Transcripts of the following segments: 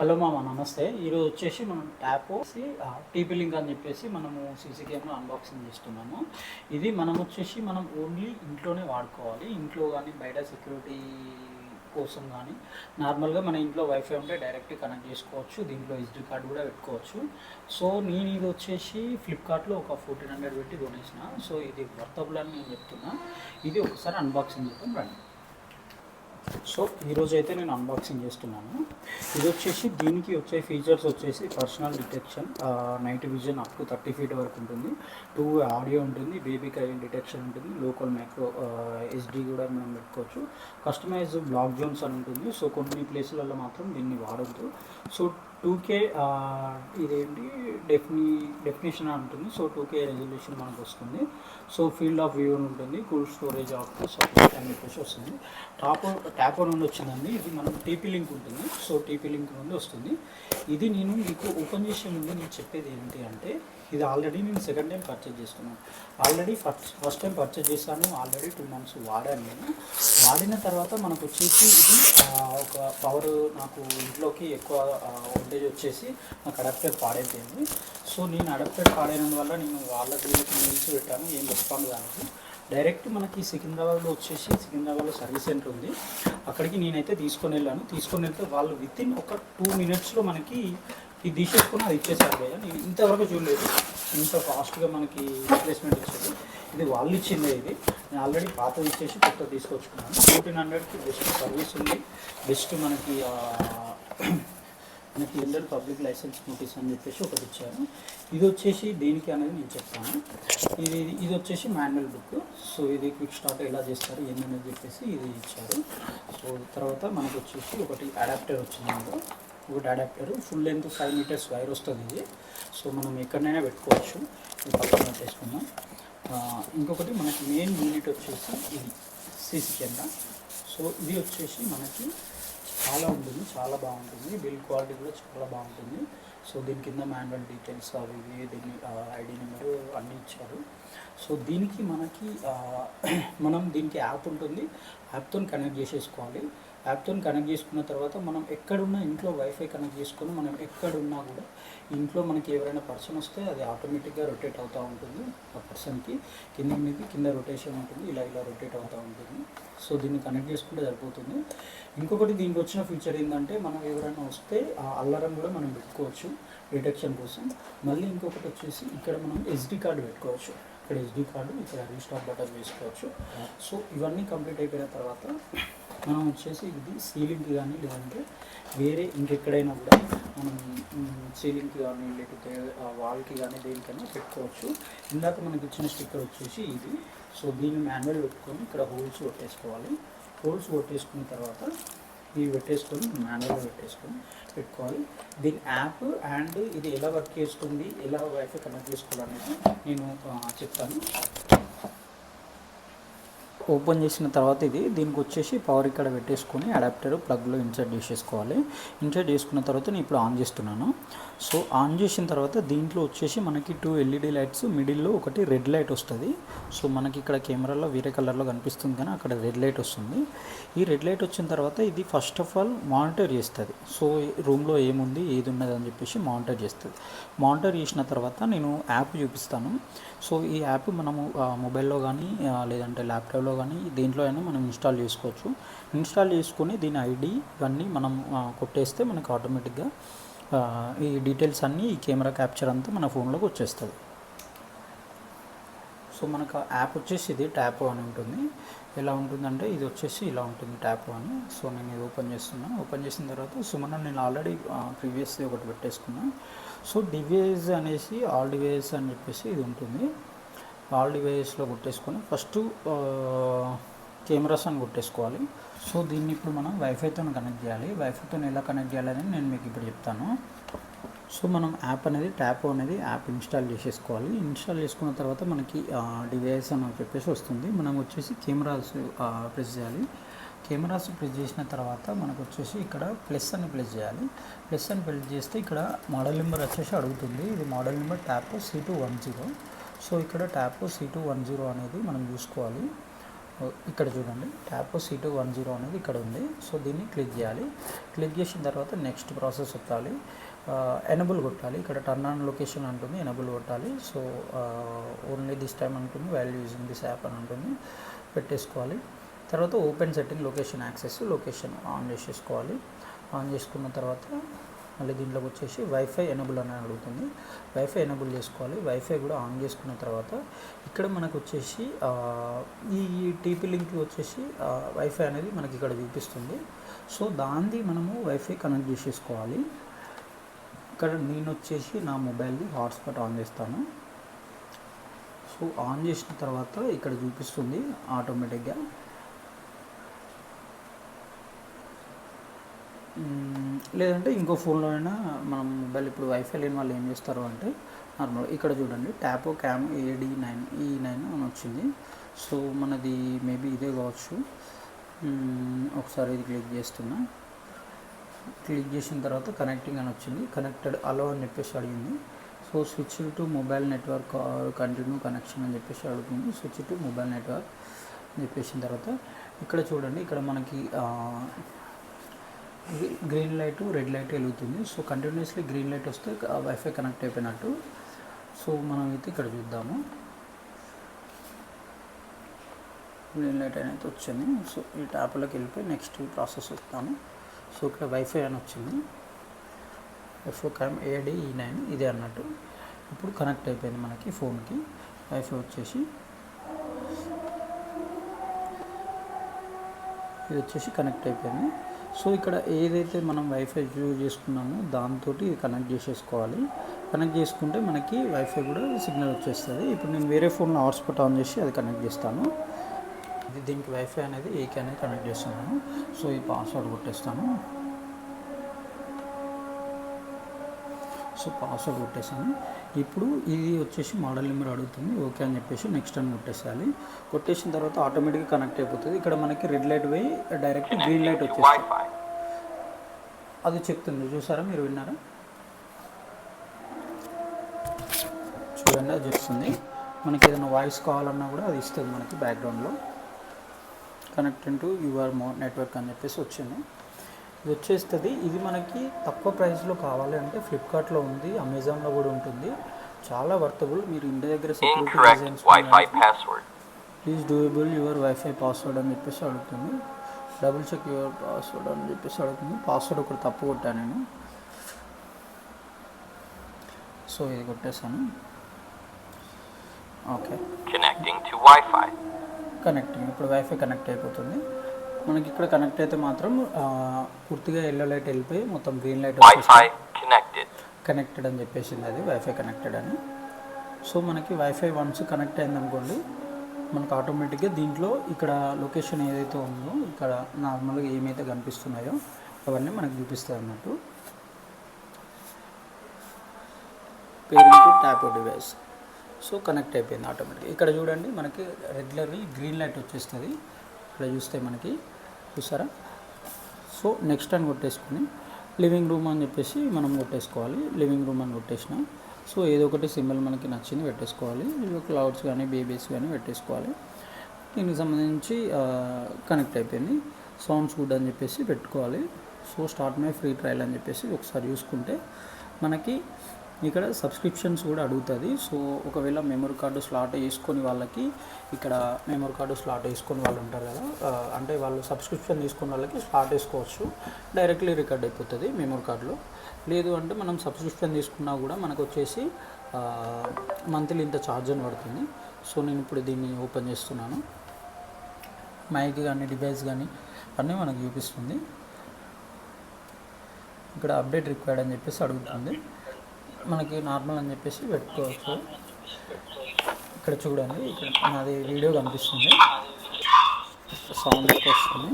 Hello మామ నమస్తే. ఈరోజు వచ్చేసి మనం ట్యాప్ టీపీ లింక్ అని చెప్పేసి మనము సీసీ కెమెరా అన్బాక్సింగ్ చేస్తున్నాము. ఇది మనం వచ్చేసి మనం ఓన్లీ ఇంట్లోనే వాడుకోవాలి. ఇంట్లో కానీ బయట సెక్యూరిటీ కోసం కానీ నార్మల్గా మన ఇంట్లో వైఫై ఉంటే డైరెక్ట్ కనెక్ట్ చేసుకోవచ్చు. దీంట్లో ఎస్డి కార్డ్ కూడా పెట్టుకోవచ్చు. సో నేను ఇది వచ్చేసి ఫ్లిప్కార్ట్లో ఒక ఫోర్టీన్ హండ్రెడ్ పెట్టి కొనేసిన. సో ఇది వర్తబుల్ అని నేను చెప్తున్నా. ఇది ఒకసారి అన్బాక్సింగ్ చేద్దాం రండి. సో ఈరోజు అయితే నేను అన్బాక్సింగ్ చేస్తున్నాను. ఇది వచ్చేసి దీనికి వచ్చే ఫీచర్స్ వచ్చేసి personal detection night vision up to thirty feet వరకు ఉంటుంది. టూ ఆడియో ఉంటుంది బేబీ కరెంట్ డిటెక్షన్ ఉంటుంది లోకల్ మైక్రో ఎస్డి కూడా మనం పెట్టుకోవచ్చు. కస్టమైజ్ బ్లాక్ జోన్స్ అని ఉంటుంది. సో కొన్ని ప్లేసులలో మాత్రం దీన్ని వాడద్దు. సో టూకే ఇదేంటి డెఫిని డెఫినేషన్ అని ఉంటుంది సో టూకే రెజల్యూషన్ మనకు వస్తుంది. సో ఫీల్డ్ ఆఫ్ వ్యూ అని ఉంటుంది. కూల్ స్టోరేజ్ ఆఫ్ సపోర్ట్ అని చెప్పేసి వస్తుంది. టాప్ ట్యాప్ నుండి వచ్చిందండి. ఇది మనం టీపీ లింక్ ఉంటుంది. సో టీపీ లింక్ నుండి వస్తుంది. ఇది నేను మీకు ఓపెన్ చేసే ముందు నేను చెప్పేది ఏంటి అంటే ఇది ఆల్రెడీ నేను సెకండ్ టైం పర్చేజ్ చేసుకున్నాను. Already first first time purchase చేశాను ఆల్రెడీ టూ మంత్స్ వాడాను నేను. వాడిన తర్వాత మనకు వచ్చేసి ఇది ఒక పవర్ నాకు ఇంట్లోకి ఎక్కువ వోల్టేజ్ వచ్చేసి నాకు అడాప్టర్ పాడైపోయింది. సో నేను అడాప్టర్ పాడైనందువల్ల నేను వాళ్ళ వీళ్ళకి మెయిల్స్ పెట్టాను ఏం రెస్పాండ్ దానికి డైరెక్ట్ మనకి సికింద్రాబాద్లో వచ్చేసి సికింద్రాబాద్లో సర్వీస్ సెంటర్ ఉంది. అక్కడికి నేనైతే తీసుకొని వెళ్ళాను. తీసుకొని వెళ్తే వాళ్ళు వితిన్ ఒక టూ మినిట్స్లో మనకి ఇది తీసేసుకుని అది ఇచ్చేసారు భయ్య నేను ఇంతవరకు చూడలేదు. ఇంత ఫాస్ట్గా మనకి రిప్లేస్మెంట్ ఇచ్చేది. ఇది వాళ్ళు ఇచ్చిందే ఇది. నేను ఆల్రెడీ పాత ఇచ్చేసి కొత్త తీసుకొచ్చుకున్నాను. ఫోర్టీన్ హండ్రెడ్కి బెస్ట్ సర్వీస్ ఉంది. బెస్ట్ మనకి మనకి ఇండియన్ పబ్లిక్ లైసెన్స్ నోటీస్ అని చెప్పేసి ఒకటి ఇచ్చారు ఇది వచ్చేసి దేనికి అనేది నేను చెప్తాను. ఇది ఇది వచ్చేసి మాన్యువల్ బుక్ సో ఇది క్విక్ స్టార్ట్ ఎలా చేస్తారు ఏంటనేది చెప్పేసి ఇది ఇచ్చారు. సో తర్వాత మనకు వచ్చేసి ఒకటి అడాప్టర్ వచ్చింది అందులో ఒకటి adapter full length five meters wire వస్తుంది ఇది. సో మనం ఎక్కడైనా పెట్టుకోవచ్చు. ఇది పక్కన పెట్టేసుకుందాం. ఇంకొకటి మనకి మెయిన్ యూనిట్ వచ్చేసి ఇది సీసీ కెమెరా. సో ఇది వచ్చేసి మనకి చాలా ఉంటుంది చాలా బాగుంటుంది. బిల్ క్వాలిటీ కూడా చాలా బాగుంటుంది. సో దీని కింద మాన్యువల్ డీటెయిల్స్ అవి ఇవి దీని ఐడి నెంబరు అన్నీ ఇచ్చారు. సో దీనికి మనకి మనం దీనికి యాప్ ఉంటుంది. యాప్తో కనెక్ట్ చేసేసుకోవాలి. యాప్తో కనెక్ట్ చేసుకున్న తర్వాత మనం ఎక్కడున్నా ఇంట్లో వైఫై కనెక్ట్ చేసుకొని మనం ఎక్కడున్నా కూడా ఇంట్లో మనకి ఎవరైనా పర్సన్ వస్తే అది ఆటోమేటిక్గా రొటేట్ అవుతూ ఉంటుంది. ఆ పర్సన్కి కింద మీద కింద రొటేషన్ ఉంటుంది ఇలా ఇలా రొటేట్ అవుతూ ఉంటుంది. సో దీన్ని కనెక్ట్ చేసుకుంటే సరిపోతుంది. ఇంకొకటి దీనికి వచ్చిన ఫీచర్ ఏంటంటే మనం ఎవరైనా వస్తే ఆ అల్లారం కూడా మనం పెట్టుకోవచ్చు డిటెక్షన్ కోసం. మళ్ళీ ఇంకొకటి వచ్చేసి ఇక్కడ మనం ఎస్డి కార్డు పెట్టుకోవచ్చు. ఇక్కడ ఎస్డి కార్డు ఇక్కడ రీస్టార్ట్ బటన్ వేసుకోవచ్చు. సో ఇవన్నీ కంప్లీట్ అయిపోయిన తర్వాత మనం వచ్చేసి ఇది సీలింగ్కి కానీ లేదంటే వేరే ఇంకెక్కడైనా కూడా మనం సీలింగ్కి కానీ లేకపోతే వాల్కి కానీ దేనికైనా పెట్టుకోవచ్చు. ఇందాక మనకి ఇచ్చిన స్టిక్కర్ వచ్చేసి ఇది. సో దీన్ని మాన్యువల్ పెట్టుకొని ఇక్కడ హోల్స్ కొట్టేసుకోవాలి. హోల్స్ కొట్టేసుకున్న తర్వాత ఇవి పెట్టేసుకొని మాన్యువల్గా పెట్టేసుకొని పెట్టుకోవాలి. దీని యాప్ అండ్ ఇది ఎలా వర్క్ చేస్తుంది ఎలా వైఫై కనెక్ట్ చేసుకోవాలనేది నేను చెప్తాను. ఓపెన్ చేసిన తర్వాత ఇది దీనికి వచ్చేసి పవర్ ఇక్కడ పెట్టేసుకొని అడాప్టర్ ప్లగ్లో ఇన్సర్ట్ చేసేసుకోవాలి. ఇన్సర్ట్ చేసుకున్న తర్వాత నేను ఇప్పుడు ఆన్ చేస్తున్నాను. సో ఆన్ చేసిన తర్వాత దీంట్లో వచ్చేసి మనకి టూ ఎల్ఈడి లైట్స్ మిడిల్లో ఒకటి రెడ్ లైట్ వస్తుంది. సో మనకి ఇక్కడ కెమెరాలో వేరే కలర్లో కనిపిస్తుంది కానీ అక్కడ రెడ్ లైట్ వస్తుంది. ఈ రెడ్ లైట్ వచ్చిన తర్వాత ఇది ఫస్ట్ ఆఫ్ ఆల్ మానిటర్ చేస్తుంది. సో రూమ్లో ఏముంది ఏది ఉన్నది అని చెప్పేసి మానిటర్ చేస్తుంది. మానిటర్ చేసిన తర్వాత నేను యాప్ చూపిస్తాను. సో ఈ యాప్ మనము మొబైల్లో కానీ లేదంటే ల్యాప్టాప్లో కానీ దీంట్లో అయినా మనం ఇన్స్టాల్ చేసుకోవచ్చు. ఇన్స్టాల్ చేసుకొని దీని ఐడి ఇవన్నీ మనం కొట్టేస్తే మనకు ఆటోమేటిక్గా ఈ డీటెయిల్స్ అన్నీ ఈ కెమెరా క్యాప్చర్ అంతా మన ఫోన్లోకి వచ్చేస్తుంది. సో మనకు యాప్ వచ్చేసి ఇది ట్యాప్ అని ఉంటుంది. ఎలా ఉంటుందంటే ఇది వచ్చేసి ఇలా ఉంటుంది ట్యాప్ అని. సో నేను ఇది ఓపెన్ చేస్తున్నాను. ఓపెన్ చేసిన తర్వాత సో నేను ఆల్రెడీ ప్రీవియస్ ఒకటి పెట్టేసుకున్నాను సో డివైస్ అనేసి ఆల్ డివైస్ అని చెప్పేసి ఇది ఉంటుంది. ఆల్ డివైస్లో కొట్టేసుకొని ఫస్ట్ కెమెరాస్ అని కొట్టేసుకోవాలి. సో దీన్ని ఇప్పుడు మనం వైఫైతో కనెక్ట్ చేయాలి. వైఫైతో ఎలా కనెక్ట్ చేయాలని నేను మీకు ఇప్పుడు చెప్తాను. సో మనం యాప్ అనేది ట్యాప్ అనేది యాప్ ఇన్స్టాల్ చేసేసుకోవాలి. ఇన్స్టాల్ చేసుకున్న తర్వాత మనకి డివైస్ అని చెప్పేసి వస్తుంది. మనం వచ్చేసి కెమెరాస్ ప్రెస్ చేయాలి. కెమెరాస్ ప్రెస్ చేసిన తర్వాత మనకు వచ్చేసి ఇక్కడ ప్లస్ అని ప్రెస్ చేయాలి. ప్లస్ అని ప్రెస్ చేస్తే ఇక్కడ మోడల్ నెంబర్ వచ్చేసి అడుగుతుంది. ఇది model number tap C two one zero so ఇక్కడ tap C two one zero అనేది మనం చూసుకోవాలి. ఇక్కడ చూడండి. Tap C two one zero అనేది ఇక్కడ ఉంది. సో దీన్ని క్లిక్ చేయాలి. క్లిక్ చేసిన తర్వాత నెక్స్ట్ ప్రాసెస్ వచ్చాలి ఎనబుల్ కొట్టాలి. ఇక్కడ టర్న్ ఆన్ లొకేషన్ అంటుంది ఎనబుల్ కొట్టాలి. సో ఓన్లీ దిస్ టైం అంటుంది వాల్యూ యూజింగ్ దిస్ యాప్ అని ఉంటుంది పెట్టేసుకోవాలి. తర్వాత open setting location access location on చేసేసుకోవాలి. ఆన్ చేసుకున్న తర్వాత మళ్ళీ దీంట్లోకి వచ్చేసి వైఫై ఎనబుల్ అని అడుగుతుంది. వైఫై ఎనబుల్ చేసుకోవాలి. వైఫై కూడా ఆన్ చేసుకున్న తర్వాత ఇక్కడ మనకు వచ్చేసి ఈ టీపీ లింక్ వచ్చేసి వైఫై అనేది మనకి ఇక్కడ చూపిస్తుంది. సో దాన్ని మనము వైఫై కనెక్ట్ చేసేసుకోవాలి. ఇక్కడ నేను వచ్చేసి నా మొబైల్ది హాట్స్పాట్ ఆన్ చేస్తాను. సో ఆన్ చేసిన తర్వాత ఇక్కడ చూపిస్తుంది ఆటోమేటిక్గా లేదంటే ఇంకో ఫోన్లో అయినా మనం మొబైల్ ఇప్పుడు వైఫై లేని వాళ్ళు ఏం చేస్తారు అంటే నార్మల్ ఇక్కడ చూడండి tap cam A D nine E nine వచ్చింది. సో మనది మేబీ ఇదే కావచ్చు. ఒకసారి ఇది క్లిక్ చేస్తున్నా. క్లిక్ చేసిన తర్వాత కనెక్టింగ్ అని వచ్చింది. కనెక్టెడ్ అలో అని చెప్పేసి అడిగింది. So switch to mobile network continue connection అని చెప్పేసి అడుగుతుంది. స్విచ్ టు మొబైల్ నెట్వర్క్ అని చెప్పేసిన తర్వాత ఇక్కడ చూడండి ఇక్కడ మనకి uh, green light red light వెలుగుతుంది. సో కంటిన్యూస్లీ గ్రీన్ లైట్ వస్తే వైఫై కనెక్ట్ అయిపోయినట్టు. సో మనం అయితే ఇక్కడ చూద్దాము. గ్రీన్ లైట్ అనేది వచ్చింది. సో ఈ ట్యాప్లోకి వెళ్ళిపోయి నెక్స్ట్ ప్రాసెస్ వస్తాను సో ఇక్కడ వైఫై అని వచ్చింది. వైఫై క్యామ్ ఏడి ఈ నైన్ ఇదే అన్నట్టు. ఇప్పుడు కనెక్ట్ అయిపోయింది మనకి ఫోన్కి వైఫై వచ్చేసి ఇది వచ్చేసి కనెక్ట్ అయిపోయింది. సో ఇక్కడ ఏదైతే మనం వైఫై యూజ్ చేసుకున్నామో దాంతో ఇది కనెక్ట్ చేసేసుకోవాలి. కనెక్ట్ చేసుకుంటే మనకి వైఫై కూడా సిగ్నల్ వచ్చేస్తుంది. ఇప్పుడు నేను వేరే ఫోన్లో హాట్స్పాట్ ఆన్ చేసి అది కనెక్ట్ చేస్తాను. ఇది దీనికి వైఫై అనేది ఏకే అనేది కనెక్ట్ చేస్తున్నాను. సో ఈ పాస్వర్డ్ కొట్టేస్తాను. సో పాస్వర్డ్ కొట్టేసాను ఇప్పుడు ఇది వచ్చేసి మోడల్ నెంబర్ అడుగుతుంది. ఓకే అని చెప్పేసి నెక్స్ట్ అని కొట్టేసేయాలి. కొట్టేసిన తర్వాత ఆటోమేటిక్గా కనెక్ట్ అయిపోతుంది. ఇక్కడ మనకి రెడ్ లైట్ పోయి డైరెక్ట్ గ్రీన్ లైట్ వచ్చేసి వచ్చేస్తుంది. అది చెప్తుంది. చూసారా? మీరు విన్నారా? చూడండి అది చెప్తుంది. మనకి ఏదైనా వాయిస్ కావాలన్నా కూడా అది ఇస్తుంది మనకి బ్యాక్గ్రౌండ్లో కనెక్ట్ టు యువర్ మో నెట్వర్క్ అని చెప్పేసి వచ్చింది. ఇది వచ్చేస్తుంది. ఇది మనకి తక్కువ ప్రైస్లో కావాలి అంటే ఫ్లిప్కార్ట్లో ఉంది అమెజాన్లో కూడా ఉంటుంది. చాలా వర్తబుల్. మీరు ఇంటి దగ్గర security designs. Please doable your WiFi password అని చెప్పేసి అడుగుతుంది. డబుల్ చెక్ యువర్ పాస్వర్డ్ అని చెప్పేసి అడుగుతుంది. పాస్వర్డ్ ఒకటి తప్పు కొట్టాను నేను. సో ఇది కొట్టేశాను. ఓకే. కనెక్టింగ్ ఇప్పుడు వైఫై కనెక్ట్ అయిపోతుంది. మనకి ఇక్కడ కనెక్ట్ అయితే మాత్రం పూర్తిగా ఎల్లో లైట్ వెళ్ళిపోయి మొత్తం గ్రీన్ లైట్. కనెక్టెడ్ అని చెప్పేసింది అది వైఫై కనెక్టెడ్ అని. సో మనకి వైఫై వన్స్ కనెక్ట్ అయింది అనుకోండి మనకు ఆటోమేటిక్గా దీంట్లో ఇక్కడ లొకేషన్ ఏదైతే ఉందో ఇక్కడ నార్మల్గా ఏమైతే కనిపిస్తున్నాయో అవన్నీ మనకు చూపిస్తాయి అన్నట్టు. Pairing to tap device so connect అయిపోయింది ఆటోమేటిక్గా ఇక్కడ చూడండి మనకి రెగ్యులర్లీ గ్రీన్ లైట్ వచ్చేస్తుంది. ఇక్కడ చూస్తే మనకి చూసారా? సో నెక్స్ట్ అని కొట్టేసుకుని లివింగ్ రూమ్ అని చెప్పేసి మనం కొట్టేసుకోవాలి. లివింగ్ రూమ్ అని కొట్టేసిన. సో ఏదో ఒకటి సింబల్ మనకి నచ్చింది పెట్టేసుకోవాలి. క్లౌడ్స్ కానీ బేబీస్ కానీ పెట్టేసుకోవాలి. దీనికి సంబంధించి కనెక్ట్ అయిపోయింది. సౌండ్స్ గుడ్ అని చెప్పేసి పెట్టుకోవాలి. So start my free trial అని చెప్పేసి ఒకసారి చూసుకుంటే మనకి ఇక్కడ సబ్స్క్రిప్షన్స్ కూడా అడుగుతుంది. సో ఒకవేళ మెమరీ కార్డు స్లాట్ వేసుకొని వాళ్ళకి ఇక్కడ మెమరీ కార్డు స్లాట్ వేసుకొని వాళ్ళు ఉంటారు కదా అంటే వాళ్ళు సబ్స్క్రిప్షన్ తీసుకున్న వాళ్ళకి స్లాట్ వేసుకోవచ్చు. డైరెక్ట్లీ రికార్డ్ అయిపోతుంది మెమరీ కార్డులో లేదు అంటే మనం సబ్స్క్రిప్షన్ తీసుకున్నా కూడా మనకు వచ్చేసి మంత్లీ ఇంత ఛార్జ్ అని పడుతుంది. సో నేను ఇప్పుడు దీన్ని ఓపెన్ చేస్తున్నాను. మైక్ కానీ డివైస్ కానీ అన్నీ మనకు చూపిస్తుంది. ఇక్కడ అప్డేట్ రిక్వైర్డ్ అని చెప్పేసి అడుగుతుంది. మనకి నార్మల్ అని చెప్పేసి పెట్టుకోవచ్చు. ఇక్కడ చూడండి ఇక్కడ నాది వీడియో కనిపిస్తుంది. సౌండ్ ఎక్కువ వస్తుంది.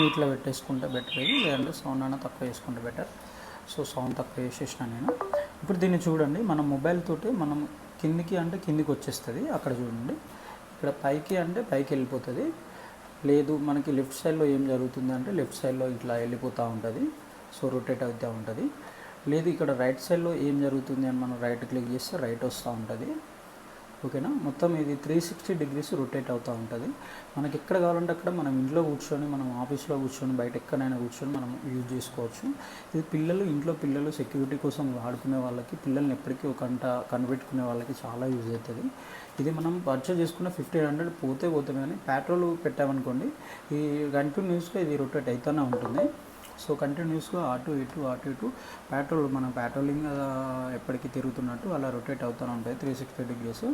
నీట్లో పెట్టేసుకుంటే బెటర్ ఇది లేదంటే సౌండ్ అయినా తక్కువ వేసుకుంటే బెటర్ సో సౌండ్ తక్కువ వేసేసిన నేను. ఇప్పుడు దీన్ని చూడండి మన మొబైల్ తోటి మనం కిందికి అంటే కిందికి వచ్చేస్తుంది. అక్కడ చూడండి. ఇక్కడ పైకి అంటే పైకి వెళ్ళిపోతుంది. లేదు మనకి లెఫ్ట్ సైడ్లో ఏం జరుగుతుంది అంటే లెఫ్ట్ సైడ్లో ఇట్లా వెళ్ళిపోతూ ఉంటుంది. సో రొటేట్ అవుతూ ఉంటుంది. లేదు ఇక్కడ రైట్ సైడ్లో ఏం జరుగుతుంది అని మనం రైట్ క్లిక్ చేస్తే రైట్ వస్తూ ఉంటుంది. ఓకేనా? మొత్తం ఇది త్రీ సిక్స్టీ డిగ్రీస్ రొటేట్ అవుతూ ఉంటుంది. మనకి ఎక్కడ కావాలంటే అక్కడ మనం ఇంట్లో కూర్చొని మనం ఆఫీస్లో కూర్చొని బయట ఎక్కడైనా కూర్చొని మనం యూజ్ చేసుకోవచ్చు. ఇది పిల్లలు ఇంట్లో పిల్లలు సెక్యూరిటీ కోసం వాడుకునే వాళ్ళకి పిల్లల్ని ఎప్పటికీ ఒక గంట కనిపెట్టుకునే వాళ్ళకి చాలా యూజ్ అవుతుంది. ఇది మనం పర్చేజ్ చేసుకున్న ఫిఫ్టీన్ హండ్రెడ్ పోతే పోతే కానీ పెట్రోల్ పెట్టామనుకోండి ఈ కంటిన్యూస్గా ఇది రొటేట్ అవుతూనే ఉంటుంది. సో కంటిన్యూస్గా అటు ఇటు అటు ఇటు. పెట్రోల్ మనం పెట్రోలింగ్ ఎప్పటికీ తిరుగుతున్నట్టు అలా రొటేట్ అవుతూనే ఉంటాయి త్రీ సిక్స్టీ డిగ్రీస్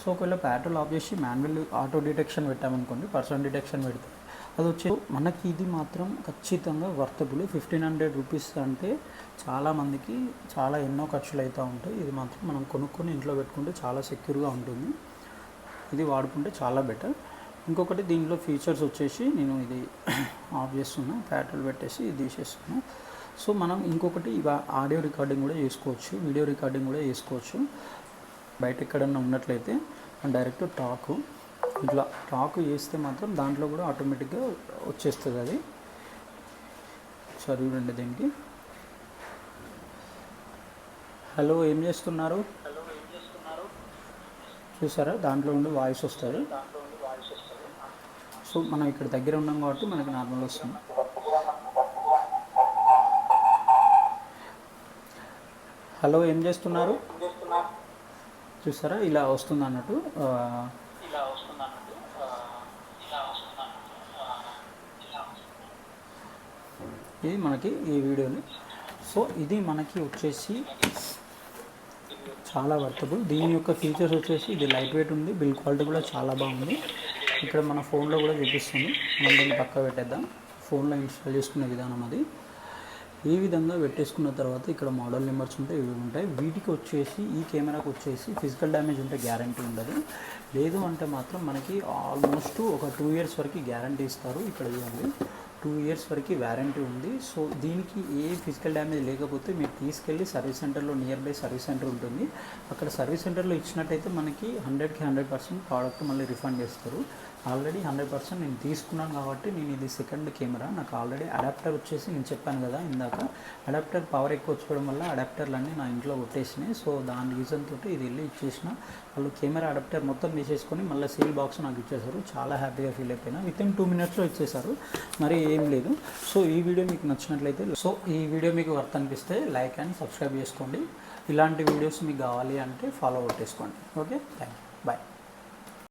సో ఒకవేళ పెట్రోల్ ఆఫ్ చేసి మాన్యువల్ ఆటో డిటెక్షన్ పెట్టామనుకోండి పర్సన్ డిటెక్షన్ పెడితే అది వచ్చి మనకి ఇది మాత్రం ఖచ్చితంగా వర్తబుల్. ఫిఫ్టీన్ హండ్రెడ్ రూపీస్ అంటే చాలామందికి చాలా ఎన్నో ఖర్చులు అవుతూ ఉంటాయి. ఇది మాత్రం మనం కొనుక్కొని ఇంట్లో పెట్టుకుంటే చాలా సెక్యూర్గా ఉంటుంది. ఇది వాడుకుంటే చాలా బెటర్ ఇంకొకటి దీనిలో ఫీచర్స్ వచ్చేసి నేను ఇది ఆఫ్ చేస్తున్నా పెట్రోల్ పెట్టేసి ఇది తీసేస్తున్నా. సో మనం ఇంకొకటి ఇవ ఆడియో రికార్డింగ్ కూడా చేసుకోవచ్చు వీడియో రికార్డింగ్ కూడా చేసుకోవచ్చు. బయట ఎక్కడన్నా ఉన్నట్లయితే డైరెక్ట్ టాక్ ఇట్లా టాక్ చేస్తే మాత్రం దాంట్లో కూడా ఆటోమేటిక్గా వచ్చేస్తుంది అది. సరే చూడండి దీనికి. హలో ఏం చేస్తున్నారు? చూసారా? దాంట్లో ఉండి వాయిస్ వస్తుంది. సో మనం ఇక్కడ దగ్గర ఉన్నాం కాబట్టి మనకి నార్మల్ వస్తుంది. హలో ఏం చేస్తున్నారు? చూసారా? ఇలా వస్తుంది అన్నట్టు ఇది మనకి ఈ వీడియోని. సో ఇది మనకి వచ్చేసి చాలా వర్తబుల్ దీని యొక్క ఫీచర్స్ వచ్చేసి ఇది లైట్ వెయిట్ ఉంది బిల్ క్వాలిటీ కూడా చాలా బాగుంది. ఇక్కడ మన ఫోన్లో కూడా చూపిస్తుంది. మనం దీన్ని పక్క పెట్టేద్దాం. ఫోన్లో ఇన్స్టాల్ చేసుకునే విధానం అది. ఈ విధంగా పెట్టేసుకున్న తర్వాత ఇక్కడ మోడల్ నెంబర్స్ ఉంటాయి ఇవి ఉంటాయి. వీటికి వచ్చేసి ఈ కెమెరాకి వచ్చేసి ఫిజికల్ డ్యామేజ్ ఉంటే గ్యారంటీ ఉండదు. లేదు అంటే మాత్రం మనకి ఆల్మోస్ట్ ఒక టూ ఇయర్స్ వరకు గ్యారంటీ ఇస్తారు ఇక్కడ చూడండి టూ ఇయర్స్ వరకు వ్యారంటీ ఉంది. సో దీనికి ఏ ఫిజికల్ డ్యామేజ్ లేకపోతే మీరు తీసుకెళ్ళి సర్వీస్ సెంటర్లో నియర్ బై సర్వీస్ సెంటర్ ఉంటుంది. అక్కడ సర్వీస్ సెంటర్లో ఇచ్చినట్టయితే మనకి హండ్రెడ్కి హండ్రెడ్ పర్సెంట్ ప్రోడక్ట్ మళ్ళీ రిఫండ్ చేస్తారు. ఆల్రెడీ హండ్రెడ్ పర్సెంట్ నేను తీసుకున్నాను కాబట్టి నేను ఇది సెకండ్ కెమెరా. నాకు ఆల్రెడీ అడాప్టర్ వచ్చేసి నేను చెప్పాను కదా ఇందాక. అడాప్టర్ పవర్ ఎక్కువ వచ్చుకోవడం వల్ల అడాప్టర్లన్నీ నా ఇంట్లో కొట్టేసినాయి. సో దాని రీజన్ తోటి ఇది వెళ్ళి ఇచ్చేసిన. వాళ్ళు కెమెరా అడాప్టర్ మొత్తం తీసేసుకొని మళ్ళీ సీల్ బాక్స్ నాకు ఇచ్చేసారు చాలా హ్యాపీగా ఫీల్ అయిపోయినా. విత్ ఇన్ టూ మినిట్స్లో ఇచ్చేసారు మరి ఏం లేదు. సో ఈ వీడియో మీకు నచ్చినట్లయితే సో ఈ వీడియో మీకు వర్త్ అనిపిస్తే లైక్ అండ్ సబ్స్క్రైబ్ చేసుకోండి. ఇలాంటి వీడియోస్ మీకు కావాలి అంటే ఫాలో కొట్టేసుకోండి ఓకే? Thank you